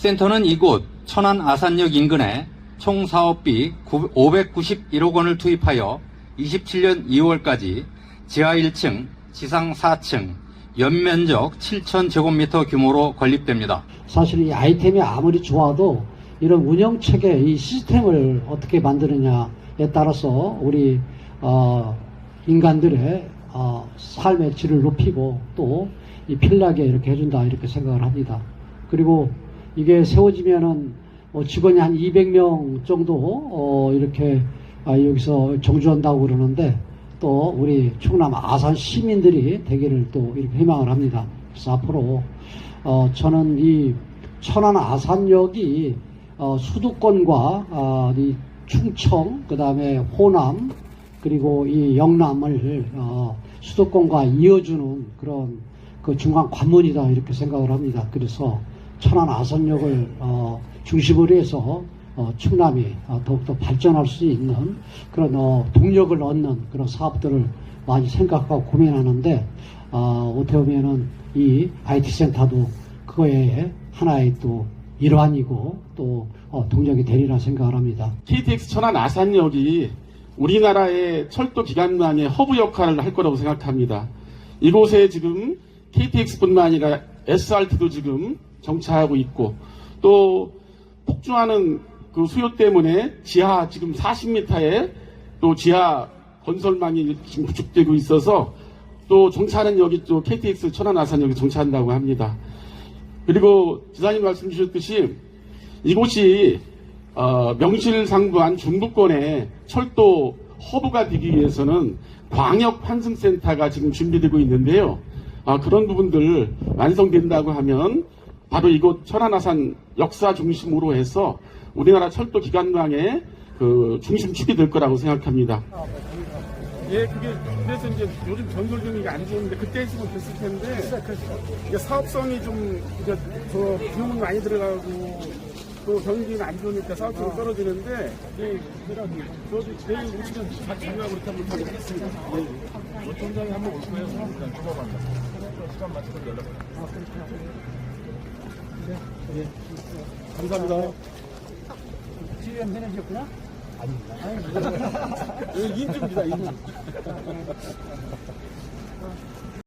센터는 이곳 천안 아산역 인근에 총 사업비 591억 원을 투입하여 27년 2월까지 지하 1층, 지상 4층, 연면적 7,000제곱미터 규모로 건립됩니다. 사실 이 아이템이 아무리 좋아도 이런 운영 체계, 이 시스템을 어떻게 만드느냐에 따라서 우리 어, 인간들의 어, 삶의 질을 높이고 또이 편리하게 이렇게 해준다 이렇게 생각을 합니다. 그리고 이게 세워지면은 어, 직원이 한 200명 정도 어, 이렇게 아, 여기서 정주한다고 그러는데 또 우리 충남 아산 시민들이 되기를 또 이렇게 희망을 합니다. 그래서 앞으로 어, 저는 이 천안 아산역이 어, 수도권과 아, 이 충청 그다음에 호남 그리고 이 영남을 어, 수도권과 이어주는 그런 그 중간 관문이다 이렇게 생각을 합니다. 그래서 천안 아산역을 어, 중심으로 해서 어, 충남이 어, 더욱더 발전할 수 있는 그런 어, 동력을 얻는 그런 사업들을 많이 생각하고 고민하는데 어, 어떻게 보면은 이 IT 센터도 그거에 하나의 또 일환이고 또 어, 동력이 되리라 생각을 합니다. KTX 천안 아산역이 우리나라의 철도 기관망의 허브 역할을 할 거라고 생각합니다. 이곳에 지금 KTX뿐만 아니라 SRT도 지금 정차하고 있고 또 폭주하는 그 수요 때문에 지하 지금 40m에 또 지하 건설망이 지금 구축되고 있어서 또 정차하는 역이 또 KTX 천안 아산역이 정차한다고 합니다. 그리고 지사님 말씀 주셨듯이 이곳이 어, 명실상부한 중부권의 철도 허브가 되기 위해서는 광역 환승센터가 지금 준비되고 있는데요. 아, 그런 부분들 완성된다고 하면 바로 이곳 천안아산 역사 중심으로 해서 우리나라 철도 기관망의 그 중심축이 될 거라고 생각합니다. 예, 그게 그래서 이제 요즘 전설 경기가 안 좋은데 그때 했으면 됐을 텐데 이게 사업성이 좀 이제 저 비용이 많이 들어가고 또 경기가 안 좋으니까 사업성이 떨어지는데 예, 저도 내일 오시면 같이 참여하고 이렇게 한번 하겠습니다. 예. 어촌장에 한번 올 거예요. 일단 조만간 시간 맞춰서 연락. 예. 감사합니다. 지금 해내셨구나? 예, 인주입니다, 인주.